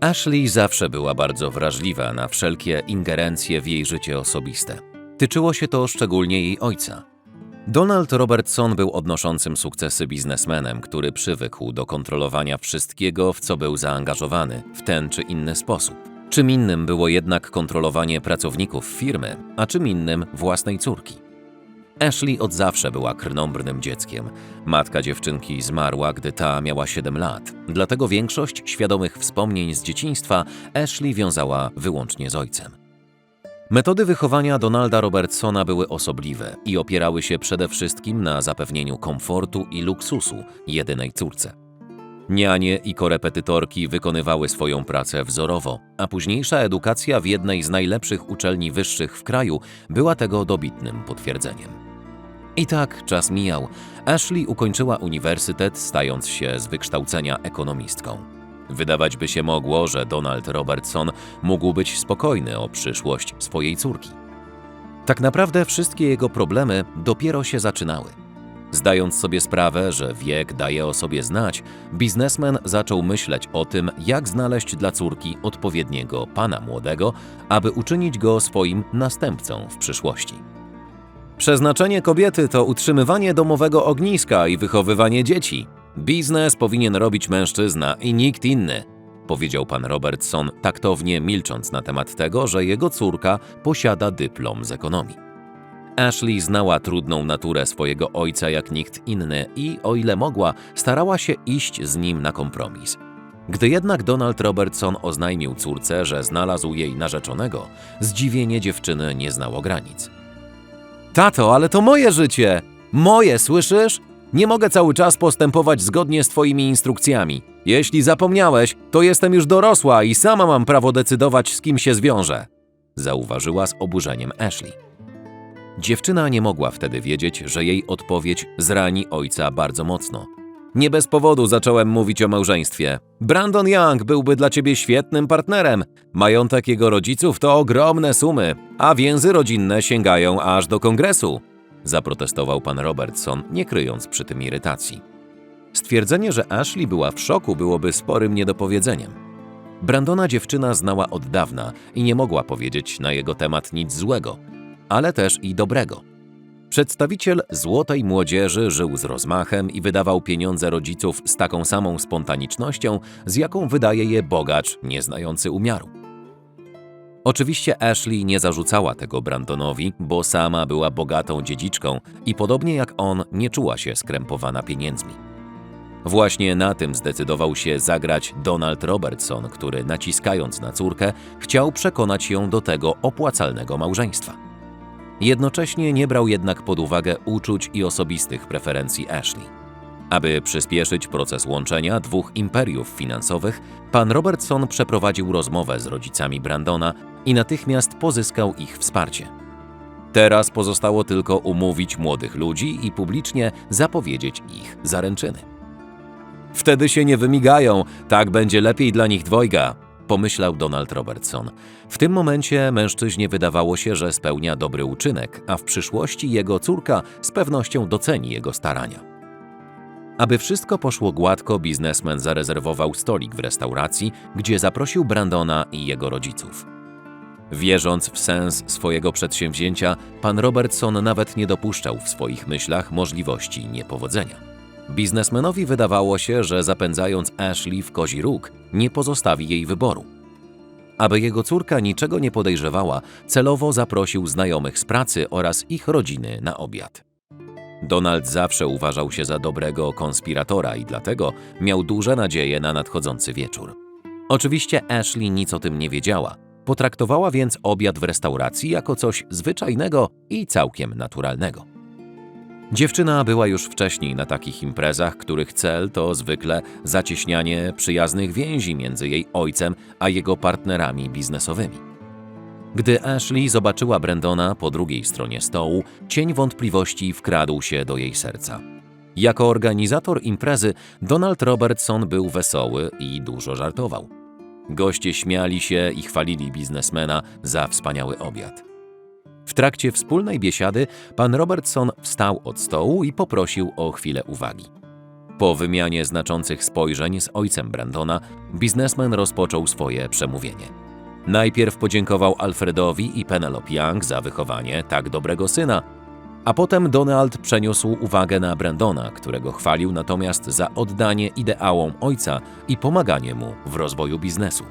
Ashley zawsze była bardzo wrażliwa na wszelkie ingerencje w jej życie osobiste. Tyczyło się to szczególnie jej ojca. Donald Robertson był odnoszącym sukcesy biznesmenem, który przywykł do kontrolowania wszystkiego, w co był zaangażowany, w ten czy inny sposób. Czym innym było jednak kontrolowanie pracowników firmy, a czym innym własnej córki. Ashley od zawsze była krnąbrnym dzieckiem. Matka dziewczynki zmarła, gdy ta miała 7 lat. Dlatego większość świadomych wspomnień z dzieciństwa Ashley wiązała wyłącznie z ojcem. Metody wychowania Donalda Robertsona były osobliwe i opierały się przede wszystkim na zapewnieniu komfortu i luksusu jedynej córce. Nianie i korepetytorki wykonywały swoją pracę wzorowo, a późniejsza edukacja w jednej z najlepszych uczelni wyższych w kraju była tego dobitnym potwierdzeniem. I tak czas mijał. Ashley ukończyła uniwersytet, stając się z wykształcenia ekonomistką. Wydawać by się mogło, że Donald Robertson mógł być spokojny o przyszłość swojej córki. Tak naprawdę wszystkie jego problemy dopiero się zaczynały. Zdając sobie sprawę, że wiek daje o sobie znać, biznesmen zaczął myśleć o tym, jak znaleźć dla córki odpowiedniego pana młodego, aby uczynić go swoim następcą w przyszłości. Przeznaczenie kobiety to utrzymywanie domowego ogniska i wychowywanie dzieci. Biznes powinien robić mężczyzna i nikt inny, powiedział pan Robertson, taktownie milcząc na temat tego, że jego córka posiada dyplom z ekonomii. Ashley znała trudną naturę swojego ojca jak nikt inny i, o ile mogła, starała się iść z nim na kompromis. Gdy jednak Donald Robertson oznajmił córce, że znalazł jej narzeczonego, zdziwienie dziewczyny nie znało granic. Tato, ale to moje życie! Moje, słyszysz? Nie mogę cały czas postępować zgodnie z twoimi instrukcjami. Jeśli zapomniałeś, to jestem już dorosła i sama mam prawo decydować, z kim się zwiążę. Zauważyła z oburzeniem Ashley. Dziewczyna nie mogła wtedy wiedzieć, że jej odpowiedź zrani ojca bardzo mocno. Nie bez powodu zacząłem mówić o małżeństwie. Brandon Young byłby dla ciebie świetnym partnerem. Majątek jego rodziców to ogromne sumy, a więzy rodzinne sięgają aż do kongresu. Zaprotestował pan Robertson, nie kryjąc przy tym irytacji. Stwierdzenie, że Ashley była w szoku, byłoby sporym niedopowiedzeniem. Brandona dziewczyna znała od dawna i nie mogła powiedzieć na jego temat nic złego, ale też i dobrego. Przedstawiciel złotej młodzieży żył z rozmachem i wydawał pieniądze rodziców z taką samą spontanicznością, z jaką wydaje je bogacz nieznający umiaru. Oczywiście Ashley nie zarzucała tego Brandonowi, bo sama była bogatą dziedziczką i podobnie jak on nie czuła się skrępowana pieniędzmi. Właśnie na tym zdecydował się zagrać Donald Robertson, który naciskając na córkę, chciał przekonać ją do tego opłacalnego małżeństwa. Jednocześnie nie brał jednak pod uwagę uczuć i osobistych preferencji Ashley. Aby przyspieszyć proces łączenia dwóch imperiów finansowych, pan Robertson przeprowadził rozmowę z rodzicami Brandona i natychmiast pozyskał ich wsparcie. Teraz pozostało tylko umówić młodych ludzi i publicznie zapowiedzieć ich zaręczyny. Wtedy się nie wymigają, tak będzie lepiej dla nich dwojga, pomyślał Donald Robertson. W tym momencie mężczyźnie wydawało się, że spełnia dobry uczynek, a w przyszłości jego córka z pewnością doceni jego starania. Aby wszystko poszło gładko, biznesmen zarezerwował stolik w restauracji, gdzie zaprosił Brandona i jego rodziców. Wierząc w sens swojego przedsięwzięcia, pan Robertson nawet nie dopuszczał w swoich myślach możliwości niepowodzenia. Biznesmenowi wydawało się, że zapędzając Ashley w kozi róg, nie pozostawi jej wyboru. Aby jego córka niczego nie podejrzewała, celowo zaprosił znajomych z pracy oraz ich rodziny na obiad. Donald zawsze uważał się za dobrego konspiratora i dlatego miał duże nadzieje na nadchodzący wieczór. Oczywiście Ashley nic o tym nie wiedziała. Potraktowała więc obiad w restauracji jako coś zwyczajnego i całkiem naturalnego. Dziewczyna była już wcześniej na takich imprezach, których cel to zwykle zacieśnianie przyjaznych więzi między jej ojcem a jego partnerami biznesowymi. Gdy Ashley zobaczyła Brandona po drugiej stronie stołu, cień wątpliwości wkradł się do jej serca. Jako organizator imprezy, Donald Robertson był wesoły i dużo żartował. Goście śmiali się i chwalili biznesmena za wspaniały obiad. W trakcie wspólnej biesiady pan Robertson wstał od stołu i poprosił o chwilę uwagi. Po wymianie znaczących spojrzeń z ojcem Brandona, biznesmen rozpoczął swoje przemówienie. Najpierw podziękował Alfredowi i Penelope Young za wychowanie tak dobrego syna, a potem Donald przeniósł uwagę na Brandona, którego chwalił natomiast za oddanie ideałom ojca i pomaganie mu w rozwoju biznesu.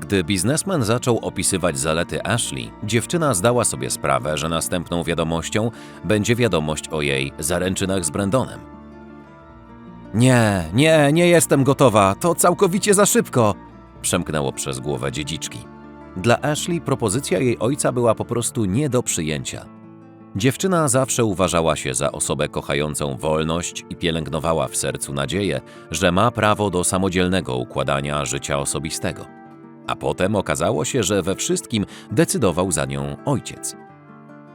Gdy biznesmen zaczął opisywać zalety Ashley, dziewczyna zdała sobie sprawę, że następną wiadomością będzie wiadomość o jej zaręczynach z Brandonem. Nie, nie, nie jestem gotowa, to całkowicie za szybko, przemknęło przez głowę dziedziczki. Dla Ashley propozycja jej ojca była po prostu nie do przyjęcia. Dziewczyna zawsze uważała się za osobę kochającą wolność i pielęgnowała w sercu nadzieję, że ma prawo do samodzielnego układania życia osobistego. A potem okazało się, że we wszystkim decydował za nią ojciec.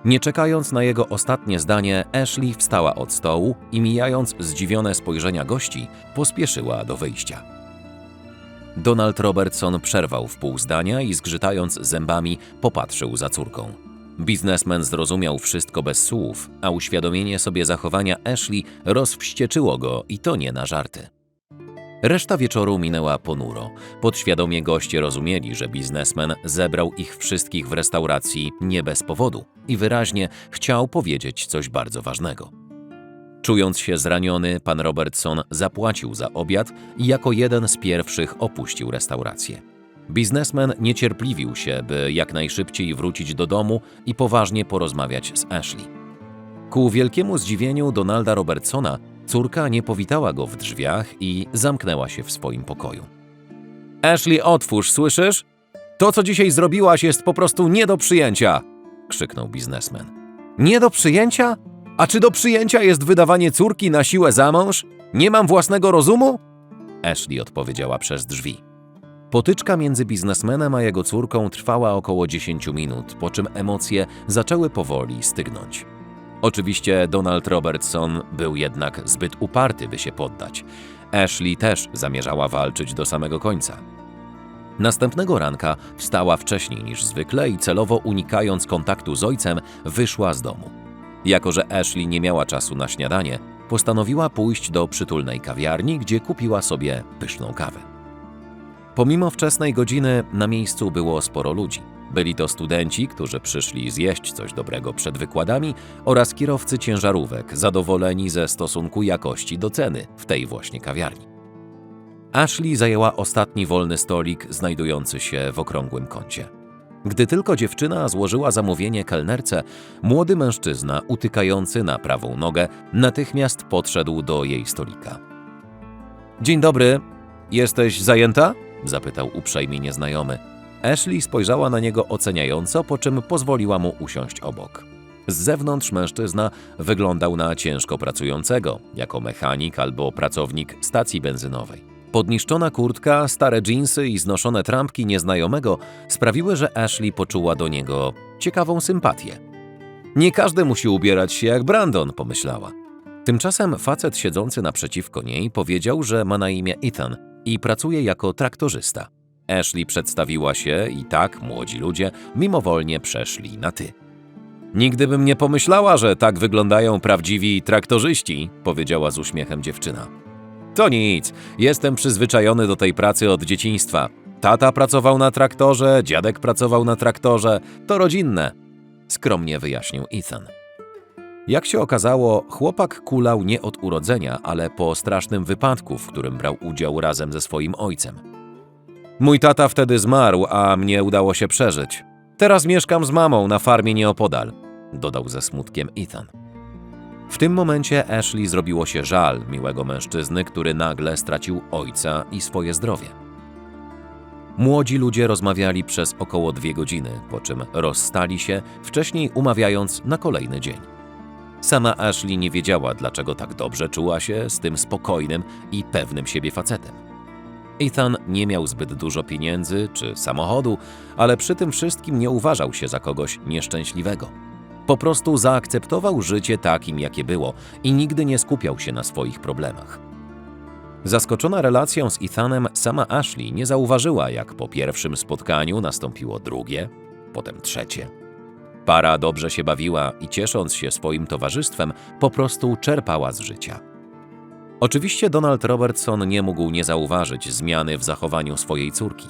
Nie czekając na jego ostatnie zdanie, Ashley wstała od stołu i mijając zdziwione spojrzenia gości, pospieszyła do wyjścia. Donald Robertson przerwał w pół zdania i zgrzytając zębami popatrzył za córką. Biznesmen zrozumiał wszystko bez słów, a uświadomienie sobie zachowania Ashley rozwścieczyło go i to nie na żarty. Reszta wieczoru minęła ponuro. Podświadomie goście rozumieli, że biznesmen zebrał ich wszystkich w restauracji nie bez powodu i wyraźnie chciał powiedzieć coś bardzo ważnego. Czując się zraniony, pan Robertson zapłacił za obiad i jako jeden z pierwszych opuścił restaurację. Biznesmen niecierpliwił się, by jak najszybciej wrócić do domu i poważnie porozmawiać z Ashley. Ku wielkiemu zdziwieniu Donalda Robertsona córka nie powitała go w drzwiach i zamknęła się w swoim pokoju. Ashley, otwórz, słyszysz? To, co dzisiaj zrobiłaś, jest po prostu nie do przyjęcia! krzyknął biznesmen. Nie do przyjęcia? A czy do przyjęcia jest wydawanie córki na siłę za mąż? Nie mam własnego rozumu? Ashley odpowiedziała przez drzwi. Potyczka między biznesmenem a jego córką trwała około 10 minut, po czym emocje zaczęły powoli stygnąć. Oczywiście Donald Robertson był jednak zbyt uparty, by się poddać. Ashley też zamierzała walczyć do samego końca. Następnego ranka wstała wcześniej niż zwykle i celowo unikając kontaktu z ojcem, wyszła z domu. Jako, że Ashley nie miała czasu na śniadanie, postanowiła pójść do przytulnej kawiarni, gdzie kupiła sobie pyszną kawę. Pomimo wczesnej godziny na miejscu było sporo ludzi. Byli to studenci, którzy przyszli zjeść coś dobrego przed wykładami oraz kierowcy ciężarówek zadowoleni ze stosunku jakości do ceny w tej właśnie kawiarni. Ashley zajęła ostatni wolny stolik znajdujący się w okrągłym kącie. Gdy tylko dziewczyna złożyła zamówienie kelnerce, młody mężczyzna utykający na prawą nogę natychmiast podszedł do jej stolika. Dzień dobry, jesteś zajęta? zapytał uprzejmie nieznajomy. Ashley spojrzała na niego oceniająco, po czym pozwoliła mu usiąść obok. Z zewnątrz mężczyzna wyglądał na ciężko pracującego, jako mechanik albo pracownik stacji benzynowej. Podniszczona kurtka, stare dżinsy i znoszone trampki nieznajomego sprawiły, że Ashley poczuła do niego ciekawą sympatię. Nie każdy musi ubierać się jak Brandon, pomyślała. Tymczasem facet siedzący naprzeciwko niej powiedział, że ma na imię Ethan i pracuje jako traktorzysta. Ashley przedstawiła się i tak młodzi ludzie mimowolnie przeszli na ty. Nigdy bym nie pomyślała, że tak wyglądają prawdziwi traktorzyści, powiedziała z uśmiechem dziewczyna. To nic, jestem przyzwyczajony do tej pracy od dzieciństwa. Tata pracował na traktorze, dziadek pracował na traktorze, to rodzinne, skromnie wyjaśnił Ethan. Jak się okazało, chłopak kulał nie od urodzenia, ale po strasznym wypadku, w którym brał udział razem ze swoim ojcem. Mój tata wtedy zmarł, a mnie udało się przeżyć. Teraz mieszkam z mamą na farmie nieopodal, dodał ze smutkiem Ethan. W tym momencie Ashley zrobiło się żal miłego mężczyzny, który nagle stracił ojca i swoje zdrowie. Młodzi ludzie rozmawiali przez około dwie godziny, po czym rozstali się, wcześniej umawiając na kolejny dzień. Sama Ashley nie wiedziała, dlaczego tak dobrze czuła się z tym spokojnym i pewnym siebie facetem. Ethan nie miał zbyt dużo pieniędzy czy samochodu, ale przy tym wszystkim nie uważał się za kogoś nieszczęśliwego. Po prostu zaakceptował życie takim, jakie było i nigdy nie skupiał się na swoich problemach. Zaskoczona relacją z Ethanem, sama Ashley nie zauważyła, jak po pierwszym spotkaniu nastąpiło drugie, potem trzecie. Para dobrze się bawiła i ciesząc się swoim towarzystwem, po prostu czerpała z życia. Oczywiście Donald Robertson nie mógł nie zauważyć zmiany w zachowaniu swojej córki.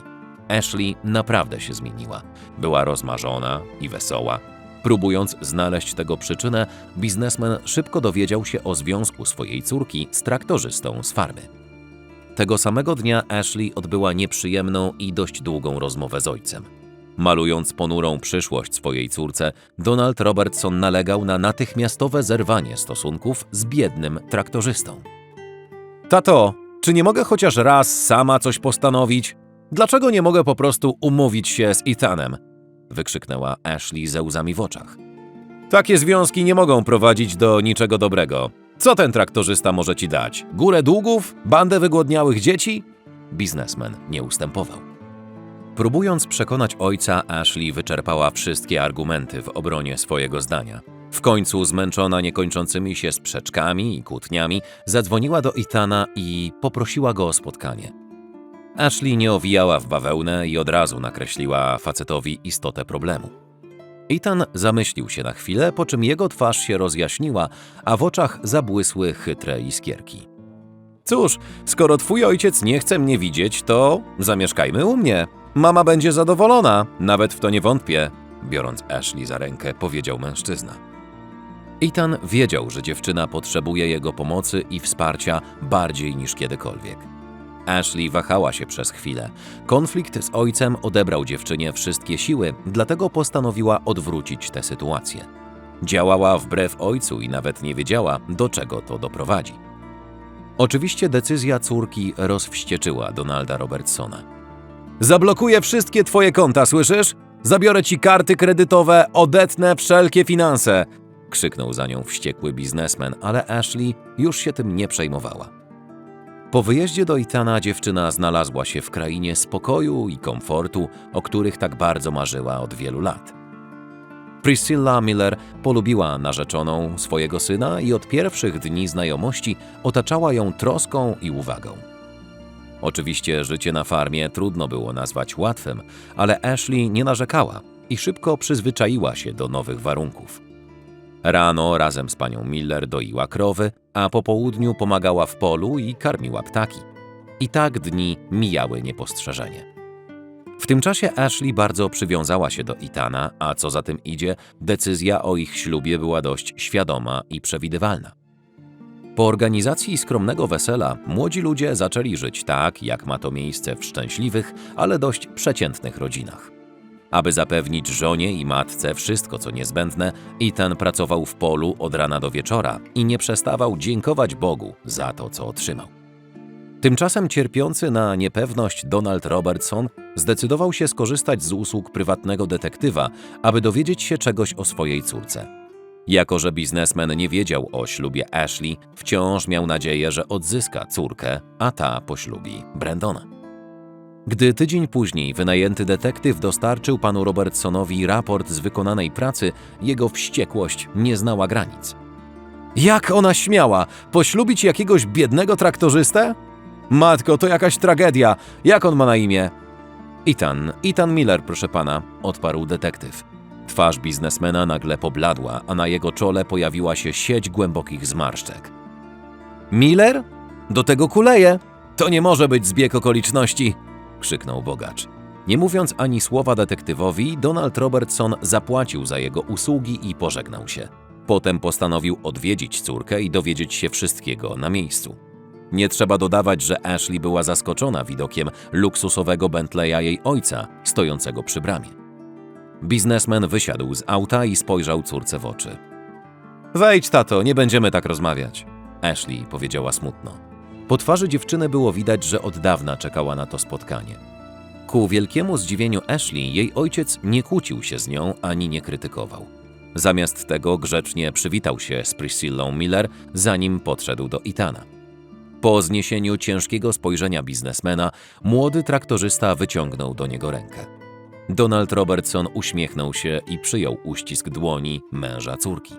Ashley naprawdę się zmieniła. Była rozmarzona i wesoła. Próbując znaleźć tego przyczynę, biznesmen szybko dowiedział się o związku swojej córki z traktorzystą z farmy. Tego samego dnia Ashley odbyła nieprzyjemną i dość długą rozmowę z ojcem. Malując ponurą przyszłość swojej córce, Donald Robertson nalegał na natychmiastowe zerwanie stosunków z biednym traktorzystą. Tato, czy nie mogę chociaż raz sama coś postanowić? Dlaczego nie mogę po prostu umówić się z Ethanem? wykrzyknęła Ashley ze łzami w oczach. Takie związki nie mogą prowadzić do niczego dobrego. Co ten traktorzysta może ci dać? Górę długów? Bandę wygłodniałych dzieci? Biznesmen nie ustępował. Próbując przekonać ojca, Ashley wyczerpała wszystkie argumenty w obronie swojego zdania. W końcu, zmęczona niekończącymi się sprzeczkami i kłótniami, zadzwoniła do Ethana i poprosiła go o spotkanie. Ashley nie owijała w bawełnę i od razu nakreśliła facetowi istotę problemu. Ethan zamyślił się na chwilę, po czym jego twarz się rozjaśniła, a w oczach zabłysły chytre iskierki. Cóż, skoro twój ojciec nie chce mnie widzieć, to zamieszkajmy u mnie. Mama będzie zadowolona, nawet w to nie wątpię, biorąc Ashley za rękę, powiedział mężczyzna. Ethan wiedział, że dziewczyna potrzebuje jego pomocy i wsparcia bardziej niż kiedykolwiek. Ashley wahała się przez chwilę. Konflikt z ojcem odebrał dziewczynie wszystkie siły, dlatego postanowiła odwrócić tę sytuację. Działała wbrew ojcu i nawet nie wiedziała, do czego to doprowadzi. Oczywiście decyzja córki rozwścieczyła Donalda Robertsona. Zablokuję wszystkie twoje konta, słyszysz? Zabiorę ci karty kredytowe, odetnę wszelkie finanse! Krzyknął za nią wściekły biznesmen, ale Ashley już się tym nie przejmowała. Po wyjeździe do Itana dziewczyna znalazła się w krainie spokoju i komfortu, o których tak bardzo marzyła od wielu lat. Priscilla Miller polubiła narzeczoną swojego syna i od pierwszych dni znajomości otaczała ją troską i uwagą. Oczywiście życie na farmie trudno było nazwać łatwym, ale Ashley nie narzekała i szybko przyzwyczaiła się do nowych warunków. Rano razem z panią Miller doiła krowy, a po południu pomagała w polu i karmiła ptaki. I tak dni mijały niepostrzeżenie. W tym czasie Ashley bardzo przywiązała się do Itana, a co za tym idzie, decyzja o ich ślubie była dość świadoma i przewidywalna. Po organizacji skromnego wesela młodzi ludzie zaczęli żyć tak, jak ma to miejsce w szczęśliwych, ale dość przeciętnych rodzinach. Aby zapewnić żonie i matce wszystko, co niezbędne, Ethan pracował w polu od rana do wieczora i nie przestawał dziękować Bogu za to, co otrzymał. Tymczasem cierpiący na niepewność Donald Robertson zdecydował się skorzystać z usług prywatnego detektywa, aby dowiedzieć się czegoś o swojej córce. Jako, że biznesmen nie wiedział o ślubie Ashley, wciąż miał nadzieję, że odzyska córkę, a ta poślubi Brandona. Gdy tydzień później wynajęty detektyw dostarczył panu Robertsonowi raport z wykonanej pracy, jego wściekłość nie znała granic. Jak ona śmiała poślubić jakiegoś biednego traktorzystę? Matko, to jakaś tragedia. Jak on ma na imię? Ethan, Ethan Miller, proszę pana, odparł detektyw. Twarz biznesmena nagle pobladła, a na jego czole pojawiła się sieć głębokich zmarszczek. Miller? Do tego kuleje? To nie może być zbieg okoliczności, krzyknął bogacz. Nie mówiąc ani słowa detektywowi, Donald Robertson zapłacił za jego usługi i pożegnał się. Potem postanowił odwiedzić córkę i dowiedzieć się wszystkiego na miejscu. Nie trzeba dodawać, że Ashley była zaskoczona widokiem luksusowego Bentleya jej ojca, stojącego przy bramie. Biznesmen wysiadł z auta i spojrzał córce w oczy. Wejdź, tato, nie będziemy tak rozmawiać. Ashley powiedziała smutno. Po twarzy dziewczyny było widać, że od dawna czekała na to spotkanie. Ku wielkiemu zdziwieniu Ashley, jej ojciec nie kłócił się z nią ani nie krytykował. Zamiast tego grzecznie przywitał się z Priscillą Miller, zanim podszedł do Itana. Po zniesieniu ciężkiego spojrzenia biznesmena, młody traktorzysta wyciągnął do niego rękę. Donald Robertson uśmiechnął się i przyjął uścisk dłoni męża córki.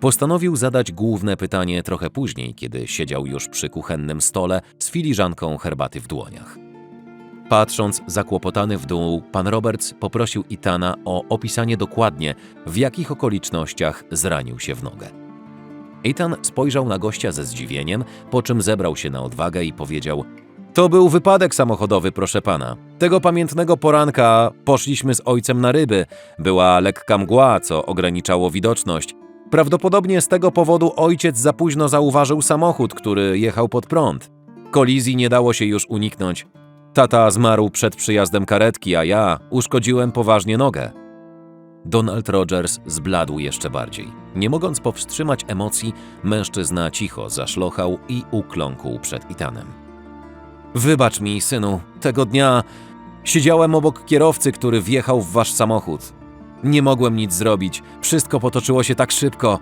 Postanowił zadać główne pytanie trochę później, kiedy siedział już przy kuchennym stole z filiżanką herbaty w dłoniach. Patrząc zakłopotany w dół, pan Roberts poprosił Itana o opisanie dokładnie, w jakich okolicznościach zranił się w nogę. Ethan spojrzał na gościa ze zdziwieniem, po czym zebrał się na odwagę i powiedział: To był wypadek samochodowy, proszę pana. Tego pamiętnego poranka poszliśmy z ojcem na ryby. Była lekka mgła, co ograniczało widoczność. Prawdopodobnie z tego powodu ojciec za późno zauważył samochód, który jechał pod prąd. Kolizji nie dało się już uniknąć. Tata zmarł przed przyjazdem karetki, a ja uszkodziłem poważnie nogę. Donald Rogers zbladł jeszcze bardziej. Nie mogąc powstrzymać emocji, mężczyzna cicho zaszlochał i ukląkł przed Itanem. Wybacz mi, synu, tego dnia siedziałem obok kierowcy, który wjechał w wasz samochód. Nie mogłem nic zrobić, wszystko potoczyło się tak szybko.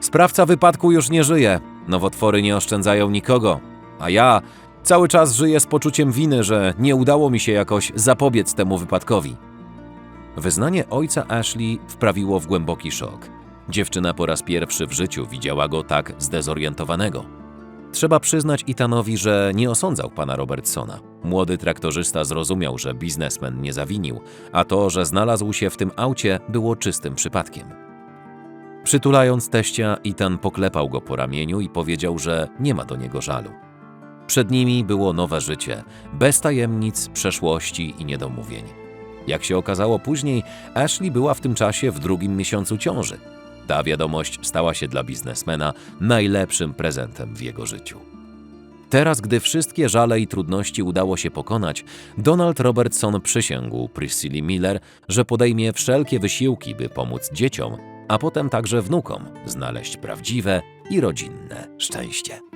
Sprawca wypadku już nie żyje, nowotwory nie oszczędzają nikogo, a ja cały czas żyję z poczuciem winy, że nie udało mi się jakoś zapobiec temu wypadkowi. Wyznanie ojca Ashley wprawiło w głęboki szok. Dziewczyna po raz pierwszy w życiu widziała go tak zdezorientowanego. Trzeba przyznać Itanowi, że nie osądzał pana Robertsona. Młody traktorzysta zrozumiał, że biznesmen nie zawinił, a to, że znalazł się w tym aucie, było czystym przypadkiem. Przytulając teścia, Itan poklepał go po ramieniu i powiedział, że nie ma do niego żalu. Przed nimi było nowe życie, bez tajemnic, przeszłości i niedomówień. Jak się okazało później, Ashley była w tym czasie w drugim miesiącu ciąży. Ta wiadomość stała się dla biznesmena najlepszym prezentem w jego życiu. Teraz, gdy wszystkie żale i trudności udało się pokonać, Donald Robertson przysięgł Priscilla Miller, że podejmie wszelkie wysiłki, by pomóc dzieciom, a potem także wnukom znaleźć prawdziwe i rodzinne szczęście.